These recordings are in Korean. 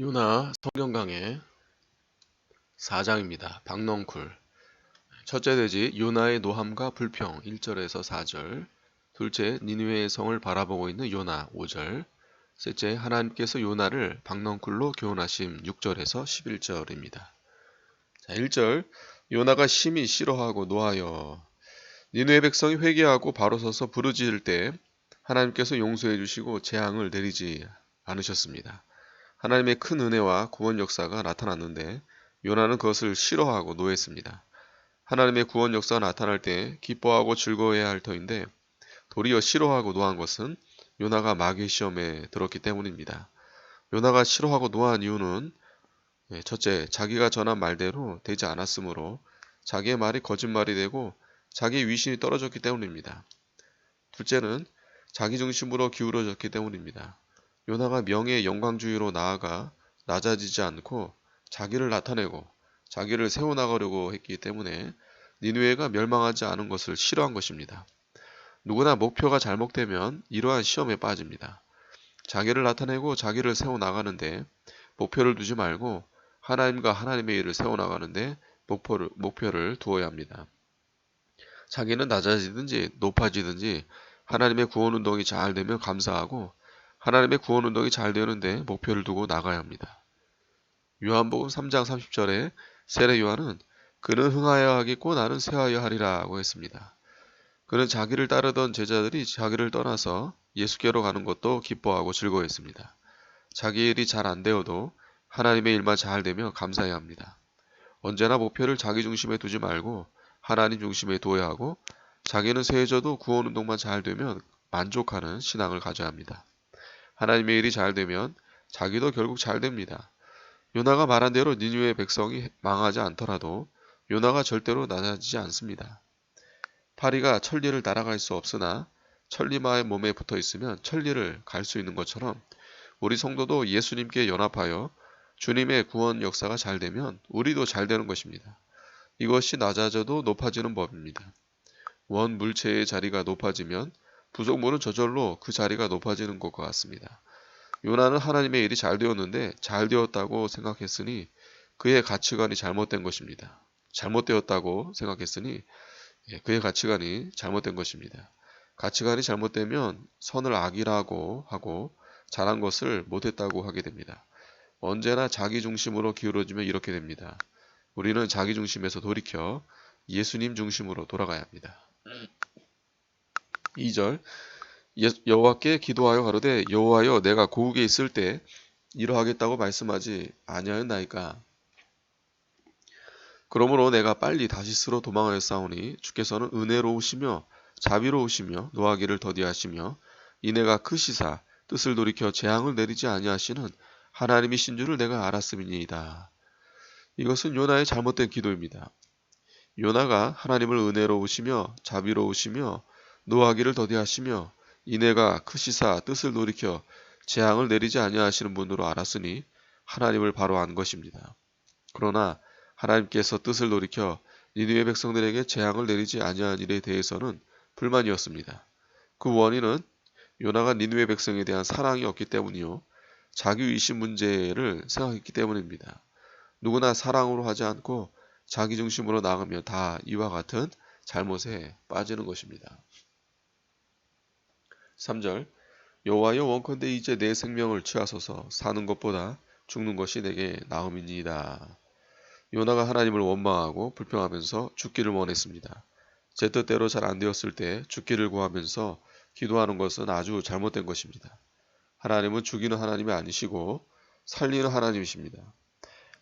요나 성경 강의 4장입니다. 박넝쿨. 첫째 대지 요나의 노함과 불평. 1절에서 4절. 둘째 니느웨의 성을 바라보고 있는 요나. 5절. 셋째 하나님께서 요나를 박넝쿨로 교훈하심. 6절에서 11절입니다. 자 1절. 요나가 심히 싫어하고 노하여 니느웨 백성이 회개하고 바로 서서 부르짖을 때 하나님께서 용서해 주시고 재앙을 내리지 않으셨습니다. 하나님의 큰 은혜와 구원 역사가 나타났는데 요나는 그것을 싫어하고 노했습니다. 하나님의 구원 역사가 나타날 때 기뻐하고 즐거워해야 할 터인데 도리어 싫어하고 노한 것은 요나가 마귀의 시험에 들었기 때문입니다. 요나가 싫어하고 노한 이유는 예, 첫째, 자기가 전한 말대로 되지 않았으므로 자기의 말이 거짓말이 되고 자기의 위신이 떨어졌기 때문입니다. 둘째는 자기 중심으로 기울어졌기 때문입니다. 요나가 명예의 영광주의로 나아가 낮아지지 않고 자기를 나타내고 자기를 세워나가려고 했기 때문에 니누에가 멸망하지 않은 것을 싫어한 것입니다. 누구나 목표가 잘못되면 이러한 시험에 빠집니다. 자기를 나타내고 자기를 세워나가는데 목표를 두지 말고 하나님과 하나님의 일을 세워나가는데 목표를, 목표를 두어야 합니다. 자기는 낮아지든지 높아지든지 하나님의 구원 운동이 잘 되면 감사하고 하나님의 구원 운동이 잘 되는데 목표를 두고 나가야 합니다. 요한복음 3장 30절에 세례 요한은 그는 흥하여 하겠고 나는 쇠하여 하리라고 했습니다. 그는 자기를 따르던 제자들이 자기를 떠나서 예수께로 가는 것도 기뻐하고 즐거워했습니다. 자기 일이 잘 안 되어도 하나님의 일만 잘 되며 감사해야 합니다. 언제나 목표를 자기 중심에 두지 말고 하나님 중심에 두어야 하고 자기는 세해져도 구원 운동만 잘 되면 만족하는 신앙을 가져야 합니다. 하나님의 일이 잘 되면 자기도 결국 잘 됩니다. 요나가 말한 대로 니누의 백성이 망하지 않더라도 요나가 절대로 낮아지지 않습니다. 파리가 천리를 날아갈 수 없으나 천리마의 몸에 붙어 있으면 천리를 갈 수 있는 것처럼 우리 성도도 예수님께 연합하여 주님의 구원 역사가 잘 되면 우리도 잘 되는 것입니다. 이것이 낮아져도 높아지는 법입니다. 원 물체의 자리가 높아지면 부속물은 저절로 그 자리가 높아지는 것과 같습니다. 요나는 하나님의 일이 잘 되었는데 잘 되었다고 생각했으니 그의 가치관이 잘못된 것입니다. 잘못되었다고 생각했으니 예, 그의 가치관이 잘못된 것입니다. 가치관이 잘못되면 선을 악이라고 하고 잘한 것을 못했다고 하게 됩니다. 언제나 자기 중심으로 기울어지면 이렇게 됩니다. 우리는 자기 중심에서 돌이켜 예수님 중심으로 돌아가야 합니다. 2절 여호와께 기도하여 가로되 여호와여 내가 고국에 있을 때 이러하겠다고 말씀하지 아니하였나이까 그러므로 내가 빨리 다시스로 도망하였사오니 주께서는 은혜로우시며 자비로우시며 노하기를 더디하시며 이내가 크시사 뜻을 돌이켜 재앙을 내리지 아니하시는 하나님이신 줄을 내가 알았음이니이다. 이것은 요나의 잘못된 기도입니다. 요나가 하나님을 은혜로우시며 자비로우시며 노하기를 더디하시며 이내가 크시사 뜻을 돌이켜 재앙을 내리지 아니하시는 분으로 알았으니 하나님을 바로 안 것입니다. 그러나 하나님께서 뜻을 돌이켜 니느웨 백성들에게 재앙을 내리지 아니한 일에 대해서는 불만이었습니다. 그 원인은 요나가 니느웨 백성에 대한 사랑이 없기 때문이요. 자기 의심 문제를 생각했기 때문입니다. 누구나 사랑으로 하지 않고 자기 중심으로 나가면 다 이와 같은 잘못에 빠지는 것입니다. 3절 여호와여 원컨대 이제 내 생명을 취하소서 사는 것보다 죽는 것이 내게 나음이니이다. 요나가 하나님을 원망하고 불평하면서 죽기를 원했습니다. 제 뜻대로 잘 안 되었을 때 죽기를 구하면서 기도하는 것은 아주 잘못된 것입니다. 하나님은 죽이는 하나님이 아니시고 살리는 하나님이십니다.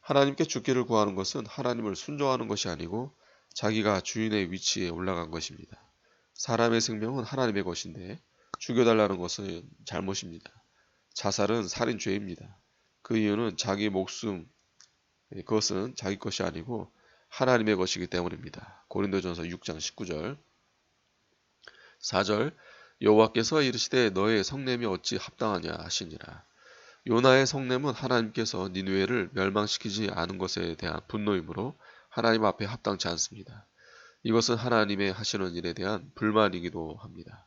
하나님께 죽기를 구하는 것은 하나님을 순종하는 것이 아니고 자기가 주인의 위치에 올라간 것입니다. 사람의 생명은 하나님의 것인데 죽여달라는 것은 잘못입니다. 자살은 살인죄입니다. 그 이유는 자기 목숨, 그것은 자기 것이 아니고 하나님의 것이기 때문입니다. 고린도전서 6장 19절 4절 여호와께서 이르시되 너의 성냄이 어찌 합당하냐 하시니라. 요나의 성냄은 하나님께서 니누에를 멸망시키지 않은 것에 대한 분노이므로 하나님 앞에 합당치 않습니다. 이것은 하나님의 하시는 일에 대한 불만이기도 합니다.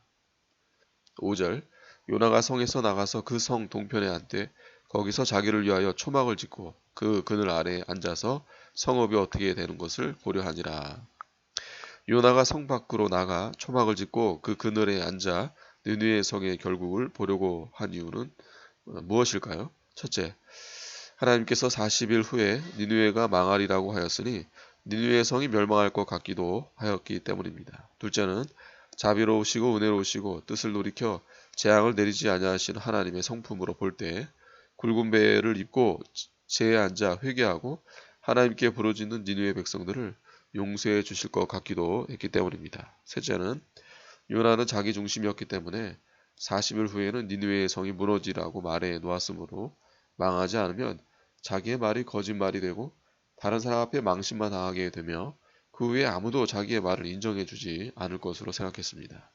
5절 요나가 성에서 나가서 그 성 동편에 앉되 거기서 자기를 위하여 초막을 짓고 그 그늘 아래에 앉아서 성읍이 어떻게 되는 것을 고려하니라. 요나가 성 밖으로 나가 초막을 짓고 그 그늘에 앉아 느느의 성의 결국을 보려고 한 이유는 어, 무엇일까요? 첫째, 하나님께서 40일 후에 니누에가 망하리라고 하였으니 니누의 성이 멸망할 것 같기도 하였기 때문입니다. 둘째는 자비로우시고 은혜로우시고 뜻을 돌이켜 재앙을 내리지 아니하신 하나님의 성품으로 볼 때 굵은 배를 입고 제에 앉아 회개하고 하나님께 부르짖는 니누의 백성들을 용서해 주실 것 같기도 했기 때문입니다. 셋째는 요나는 자기 중심이었기 때문에 40일 후에는 니누의 성이 무너지라고 말해 놓았으므로 망하지 않으면 자기의 말이 거짓말이 되고 다른 사람 앞에 망신만 당하게 되며 그 후에 아무도 자기의 말을 인정해 주지 않을 것으로 생각했습니다.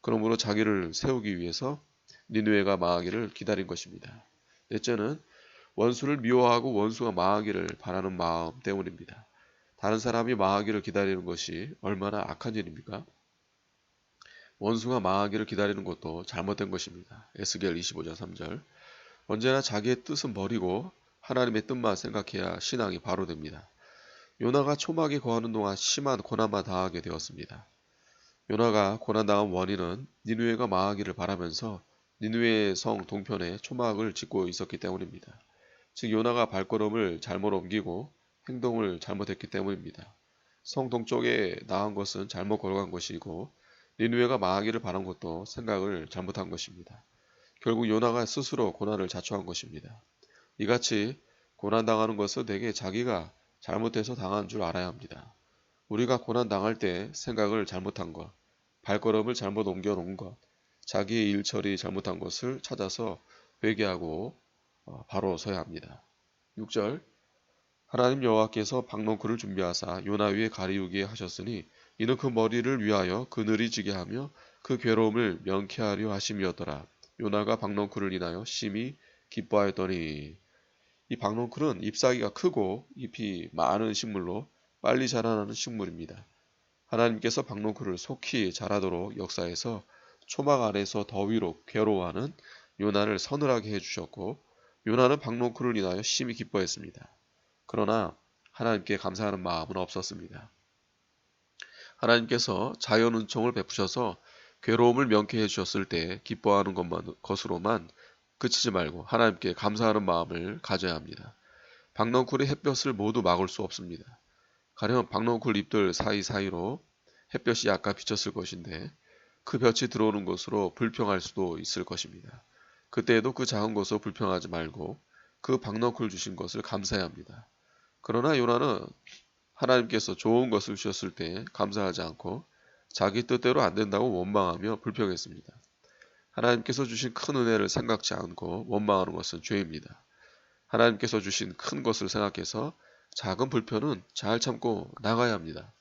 그러므로 자기를 세우기 위해서 니누에가 망하기를 기다린 것입니다. 넷째는 원수를 미워하고 원수가 망하기를 바라는 마음 때문입니다. 다른 사람이 망하기를 기다리는 것이 얼마나 악한 일입니까? 원수가 망하기를 기다리는 것도 잘못된 것입니다. 에스겔 25장 3절 언제나 자기의 뜻은 버리고 하나님의 뜻만 생각해야 신앙이 바로 됩니다. 요나가 초막에 거하는 동안 심한 고난만 당하게 되었습니다. 요나가 고난당한 원인은 니누에가 망하기를 바라면서 니누의 성 동편에 초막을 짓고 있었기 때문입니다. 즉 요나가 발걸음을 잘못 옮기고 행동을 잘못했기 때문입니다. 성 동쪽에 나간 것은 잘못 걸어간 것이고 니누에가 망하기를 바란 것도 생각을 잘못한 것입니다. 결국 요나가 스스로 고난을 자초한 것입니다. 이같이 고난당하는 것은 대개 자기가 잘못해서 당한 줄 알아야 합니다. 우리가 고난 당할 때 생각을 잘못한 것, 발걸음을 잘못 옮겨 놓은 것, 자기의 일 처리 잘못한 것을 찾아서 회개하고 어, 바로 서야 합니다. 6절 하나님 여호와께서 박농쿨을 준비하사 요나 위에 가리우게 하셨으니 이는 그 머리를 위하여 그늘이 지게 하며 그 괴로움을 명쾌하려 하심이었더라. 요나가 박농쿨을 인하여 심히 기뻐하였더니 이 박농쿨은 잎사귀가 크고 잎이 많은 식물로 빨리 자라나는 식물입니다. 하나님께서 박농쿨을 속히 자라도록 역사에서 초막 안에서 더위로 괴로워하는 요나를 서늘하게 해주셨고 요나는 박농쿨을 인하여 심히 기뻐했습니다. 그러나 하나님께 감사하는 마음은 없었습니다. 하나님께서 자연 은총을 베푸셔서 괴로움을 명쾌해 주셨을 때 기뻐하는 것만, 것으로만 그치지 말고 하나님께 감사하는 마음을 가져야 합니다. 박넝쿨의 햇볕을 모두 막을 수 없습니다. 가령 박넝쿨 잎들 사이사이로 햇볕이 약간 비쳤을 것인데 그 볕이 들어오는 것으로 불평할 수도 있을 것입니다. 그때에도 그 작은 것으로 불평하지 말고 그 박넝쿨 주신 것을 감사해야 합니다. 그러나 요나는 하나님께서 좋은 것을 주셨을 때 감사하지 않고 자기 뜻대로 안 된다고 원망하며 불평했습니다. 하나님께서 주신 큰 은혜를 생각지 않고 원망하는 것은 죄입니다. 하나님께서 주신 큰 것을 생각해서 작은 불편은 잘 참고 나가야 합니다.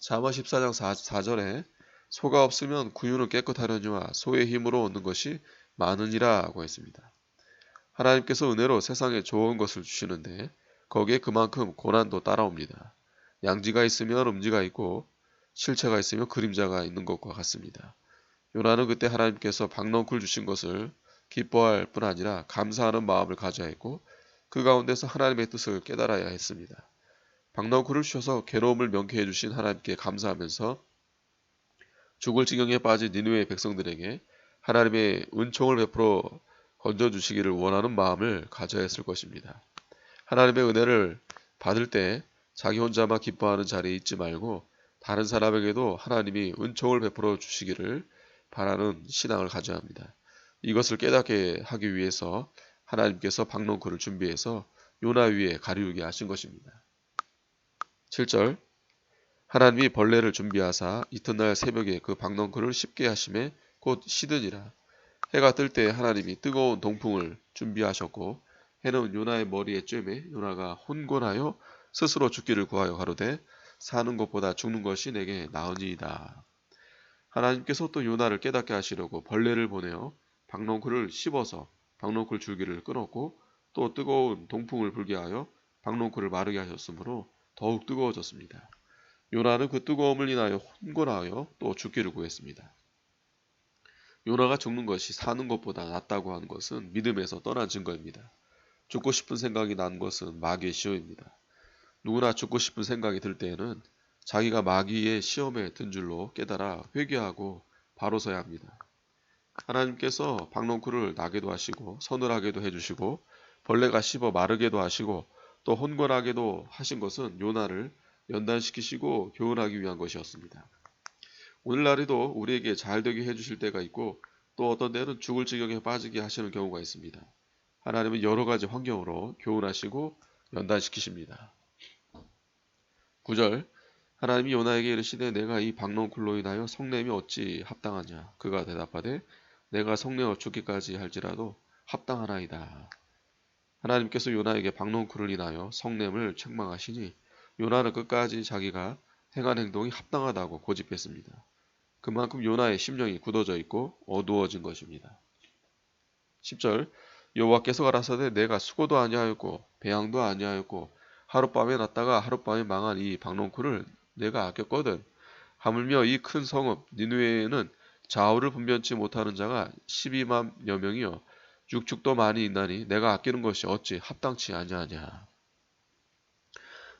자마 14장 4, 절에 소가 없으면 구유는 깨끗하려니와 소의 힘으로 얻는 것이 많으니라고 했습니다. 하나님께서 은혜로 세상에 좋은 것을 주시는데 거기에 그만큼 고난도 따라옵니다. 양지가 있으면 음지가 있고 실체가 있으면 그림자가 있는 것과 같습니다. 요나는 그때 하나님께서 박넝쿨 주신 것을 기뻐할 뿐 아니라 감사하는 마음을 가져야 했고 그 가운데서 하나님의 뜻을 깨달아야 했습니다. 박넝쿨을 주셔서 괴로움을 명쾌해 주신 하나님께 감사하면서 죽을 지경에 빠진 니누의 백성들에게 하나님의 은총을 베풀어 건져 주시기를 원하는 마음을 가져야 했을 것입니다. 하나님의 은혜를 받을 때 자기 혼자만 기뻐하는 자리에 있지 말고 다른 사람에게도 하나님이 은총을 베풀어 주시기를 바라는 신앙을 가져야 합니다. 이것을 깨닫게 하기 위해서 하나님께서 박농쿨을 준비해서 요나 위에 가리우게 하신 것입니다. 7절 하나님이 벌레를 준비하사 이튿날 새벽에 그 박농쿨을 씹게 하심에 곧 시드니라. 해가 뜰 때 하나님이 뜨거운 동풍을 준비하셨고 해는 요나의 머리에 쬐매 요나가 혼곤하여 스스로 죽기를 구하여 가로되 사는 것보다 죽는 것이 내게 나으니이다. 하나님께서 또 요나를 깨닫게 하시려고 벌레를 보내어 박농쿨을 씹어서 박농쿨 줄기를 끊었고 또 뜨거운 동풍을 불게 하여 박농쿨을 마르게 하셨으므로 더욱 뜨거워졌습니다. 요나는 그 뜨거움을 인하여 혼곤하여 또 죽기를 구했습니다. 요나가 죽는 것이 사는 것보다 낫다고 하는 것은 믿음에서 떠난 증거입니다. 죽고 싶은 생각이 난 것은 마귀의 시험입니다. 누구나 죽고 싶은 생각이 들 때에는 자기가 마귀의 시험에 든 줄로 깨달아 회개하고 바로 서야 합니다. 하나님께서 박농쿨을 나게도 하시고 서늘하게도 해주시고 벌레가 씹어 마르게도 하시고 또 혼곤하게도 하신 것은 요나를 연단시키시고 교훈하기 위한 것이었습니다. 오늘날에도 우리에게 잘 되게 해주실 때가 있고 또 어떤 때는 죽을 지경에 빠지게 하시는 경우가 있습니다. 하나님은 여러 가지 환경으로 교훈하시고 연단시키십니다. 9절 하나님이 요나에게 이르시되 내가 이 박농쿨로 인하여 성냄이 어찌 합당하냐 그가 대답하되 내가 성내어 죽기까지 할지라도 합당하나이다. 하나님께서 요나에게 박농쿨을 인하여 성냄을 책망하시니 요나는 끝까지 자기가 행한 행동이 합당하다고 고집했습니다. 그만큼 요나의 심령이 굳어져 있고 어두워진 것입니다. 10절 여호와께서 가라사대 내가 수고도 아니하였고 배양도 아니하였고 하룻밤에 났다가 하룻밤에 망한 이 박농쿨을 내가 아꼈거든. 하물며 이 큰 성읍 니누에는 좌우를 분변치 못하는 자가 12만여 명이요 육축도 많이 있나니 내가 아끼는 것이 어찌 합당치 아니하냐.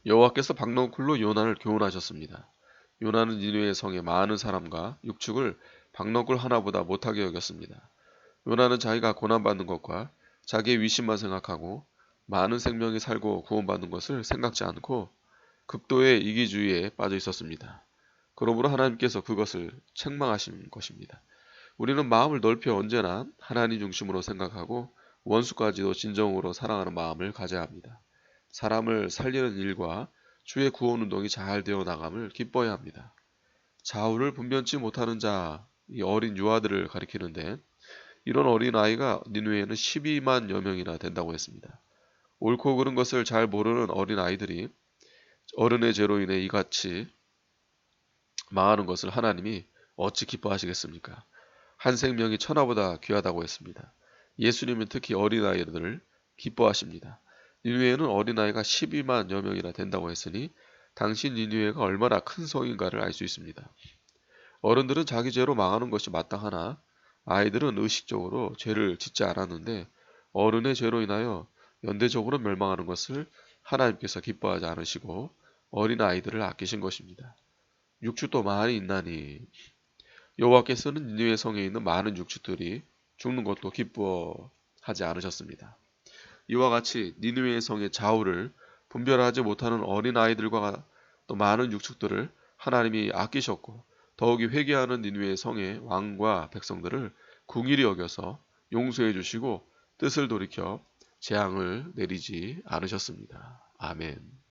여호와께서 박농쿨로 요나를 교훈하셨습니다. 요나는 니누의 성의 많은 사람과 육축을 박너굴 하나보다 못하게 여겼습니다. 요나는 자기가 고난받는 것과 자기의 위신만 생각하고 많은 생명이 살고 구원받는 것을 생각지 않고 극도의 이기주의에 빠져 있었습니다. 그러므로 하나님께서 그것을 책망하신 것입니다. 우리는 마음을 넓혀 언제나 하나님 중심으로 생각하고 원수까지도 진정으로 사랑하는 마음을 가져야 합니다. 사람을 살리는 일과 주의 구원 운동이 잘 되어 나감을 기뻐해야 합니다. 좌우를 분변치 못하는 자, 이 어린 유아들을 가리키는데 이런 어린 아이가 니누에는 12만여 명이나 된다고 했습니다. 옳고 그른 것을 잘 모르는 어린 아이들이 어른의 죄로 인해 이같이 망하는 것을 하나님이 어찌 기뻐하시겠습니까? 한 생명이 천하보다 귀하다고 했습니다. 예수님은 특히 어린아이들을 기뻐하십니다. 니누에는 어린아이가 12만여 명이나 된다고 했으니 당시 니누에가 얼마나 큰 성인가를 알 수 있습니다. 어른들은 자기 죄로 망하는 것이 마땅하나 아이들은 의식적으로 죄를 짓지 않았는데 어른의 죄로 인하여 연대적으로 멸망하는 것을 하나님께서 기뻐하지 않으시고 어린 아이들을 아끼신 것입니다. 육축도 많이 있나니 여호와께서는 니누의 성에 있는 많은 육축들이 죽는 것도 기뻐하지 않으셨습니다. 이와 같이 니누의 성의 좌우를 분별하지 못하는 어린 아이들과 또 많은 육축들을 하나님이 아끼셨고 더욱이 회개하는 니누의 성의 왕과 백성들을 궁일이 여겨서 용서해 주시고 뜻을 돌이켜 재앙을 내리지 않으셨습니다. 아멘.